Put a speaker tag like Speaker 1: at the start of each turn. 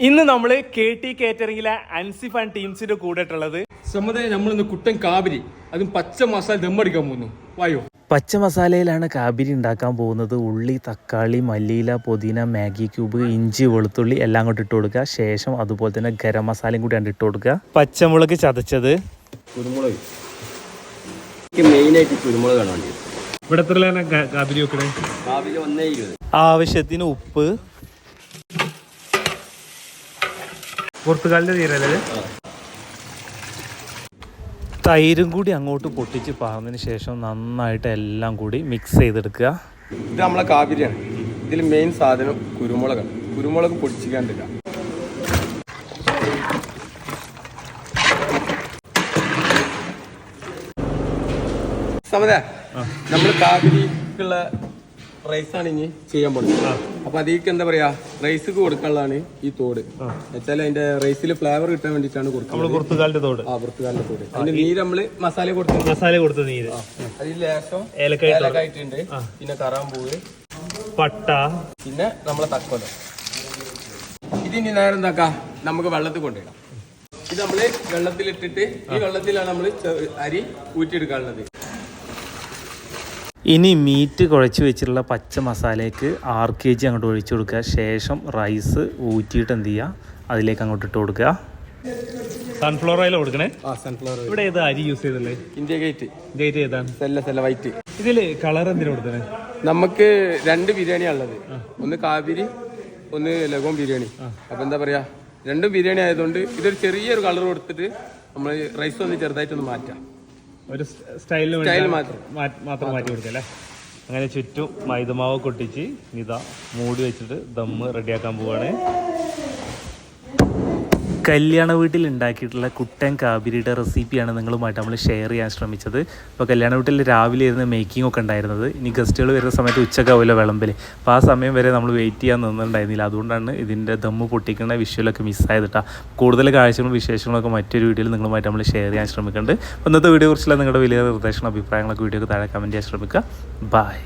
Speaker 1: ഇന്ന് നമ്മൾ K T കേറ്ററിംഗിലെ അൻസിഫ് ആൻഡ് ടീംസിന്റെ കൂടെ ഉള്ളത്
Speaker 2: നമ്മൾ നമ്മളിന്ന് കുട്ടൻ കാബരി അതും പച്ച മസാല ദമ്മടിക്കാൻ പോകുന്നു. വായോ.
Speaker 3: പച്ച മസാലയിലാണ് കാബിരി ഉണ്ടാക്കാൻ പോകുന്നത്. ഉള്ളി തക്കാളി മല്ലിയില പുതിന മാഗി ക്യൂബ് ഇഞ്ചി വെളുത്തുള്ളി എല്ലാം കൂടി ഇട്ട് കൊടുക്കുക. ശേഷം അതുപോലെ തന്നെ ഗരം മസാലയും കൂടി ഇട്ട് കൊടുക്കുക. പച്ചമുളക് ചതച്ചത്.
Speaker 2: കുരുമുളക്. എനിക്ക് മെയിനായിട്ട് കുരുമുളക് കാണാൻ വേണ്ടി
Speaker 1: ഇവിടെ എത്ര കാബിരി വെക്കണേ?
Speaker 2: കാബരി ഒന്നേ ഇരുപത്.
Speaker 3: ആവശ്യത്തിന് ഉപ്പ്
Speaker 1: പോർത്തുഗാലിന്റെ തീരല്ലേ
Speaker 3: തൈരും കൂടി അങ്ങോട്ട് പൊട്ടിച്ച് പാർന്നതിന് ശേഷം നന്നായിട്ട് എല്ലാം കൂടി മിക്സ് ചെയ്തെടുക്കുക.
Speaker 2: ഇത് നമ്മളെ കാവിരിയാണ് ഇതിൽ മെയിൻ സാധനം കുരുമുളക്. കുരുമുളക് പൊടിച്ചിക്കാണ്ടില്ല സമത നമ്മൾ കാബരിക്കുള്ള റൈസാണ് ഇനി ചെയ്യാൻ പോകുന്നത് അപ്പൊ അതിക്ക് എന്താ പറയാ റൈസ് കൊടുക്കാനുള്ളതാണ് ഈ തോട്. വെച്ചാൽ അതിന്റെ റൈസിൽ ഫ്ലേവർ കിട്ടാൻ വേണ്ടിട്ടാണ് കൊടുക്കുന്നത്.
Speaker 1: പോർത്തുഗാലിന്റെ തോട്.
Speaker 2: ആ വൃത്തുകാരന്റെ തോട്. അതിന്റെ നീര് നമ്മൾ മസാല കൊടുത്തു
Speaker 1: മസാല കൊടുത്ത നീര്.
Speaker 2: അതിൽ ലേശം. ഏലക്കായിട്ടുണ്ട്. പിന്നെ കറാമ്പൂവ്.
Speaker 1: പട്ട.
Speaker 2: പിന്നെ നമ്മളെ തക്കോല. ഇതിനി നേരം എന്താക്കാ നമുക്ക് വെള്ളത്തിൽ കൊണ്ടിടാം ഇത് നമ്മൾ വെള്ളത്തിലിട്ടിട്ട് ഈ വെള്ളത്തിലാണ് നമ്മൾ അരി ഊറ്റിയെടുക്കാനുള്ളത്.
Speaker 3: ഇനി മീറ്റ് കുഴച്ച് വെച്ചിട്ടുള്ള പച്ച മസാലയ്ക്ക് ആറ് കെ ജി അങ്ങോട്ട് ഒഴിച്ചു കൊടുക്കുക. ശേഷം റൈസ് ഊറ്റിയിട്ട് എന്ത് ചെയ്യുക? അതിലേക്ക് അങ്ങോട്ട് ഇട്ട് കൊടുക്കുക.
Speaker 1: സൺഫ്ലവർ ഓയിൽ കൊടുക്കണേ?
Speaker 2: ആ സൺഫ്ലവർ
Speaker 1: ഇവിടെ ഏതാ അരി യൂസ് ചെയ്തല്ലേ?
Speaker 2: ഇന്ത്യ ഗേറ്റ്
Speaker 1: ഗേറ്റ് ഏതാണ്?
Speaker 2: സെല്ല സെല്ല വൈറ്റ്
Speaker 1: ഇതിൽ കളർ എന്തിനാ കൊടുത്തേ
Speaker 2: നമുക്ക് രണ്ട് ബിരിയാണിയാണ് ഉള്ളത്. ഒന്ന് കാബിരി ഒന്ന് ലഗോൺ ബിരിയാണി. അപ്പൊ എന്താ പറയാ? രണ്ടും ബിരിയാണി ആയതുകൊണ്ട് ഇതൊരു ചെറിയൊരു കളർ കൊടുത്തിട്ട് നമ്മൾ റൈസ് ഒന്ന് ചെറുതായിട്ടൊന്ന് മാറ്റാം.
Speaker 1: ഒരു സ്റ്റൈലിന്
Speaker 2: വേണ്ടി മാത്രം.
Speaker 1: മാത്രം മാറ്റി അല്ലേ അങ്ങനെ ചുറ്റും മൈദമാവ് കൊട്ടിച്ച് ഇതാ മൂടി വെച്ചിട്ട് ദമ്മ് റെഡിയാക്കാൻ പോവാണ്.
Speaker 3: കല്യാണ വീട്ടിൽ ഉണ്ടാക്കിയിട്ടുള്ള കുട്ടൻ കാബിരിയുടെ റെസിപ്പിയാണ് നിങ്ങളുമായിട്ട് നമ്മൾ ഷെയർ ചെയ്യാൻ ശ്രമിച്ചത്. അപ്പോൾ കല്യാണ വീട്ടിൽ രാവിലെ ഇരുന്ന് മേക്കിംഗ് ഒക്കെ ഉണ്ടായിരുന്നത്. ഇനി ഗസ്റ്റുകൾ വരുന്ന സമയത്ത് ഉച്ചക്കാവില്ല വിളമ്പിൽ അപ്പോൾ ആ സമയം വരെ നമ്മൾ വെയിറ്റ് ചെയ്യാൻ നിന്നുണ്ടായിരുന്നില്ല അതുകൊണ്ടാണ് ഇതിന്റെ ദമ്മ് പൊട്ടിക്കുന്ന വിഷ്വലൊക്കെ കേട്ടോ കൂടുതൽ കാഴ്ചകളും വിശേഷങ്ങളൊക്കെ മറ്റൊരു വീഡിയോയിൽ നിങ്ങളുമായിട്ട് നമ്മൾ ഷെയർ ചെയ്യാൻ ശ്രമിക്കുന്നുണ്ട്. ഇന്നത്തെ വീഡിയോ കുറിച്ചുള്ള നിങ്ങളുടെ വലിയ നിർദ്ദേശങ്ങളും അഭിപ്രായങ്ങളൊക്കെ വീഡിയോക്ക് താഴെ കമന്റ് ചെയ്യാൻ ശ്രമിക്കുക. ബൈ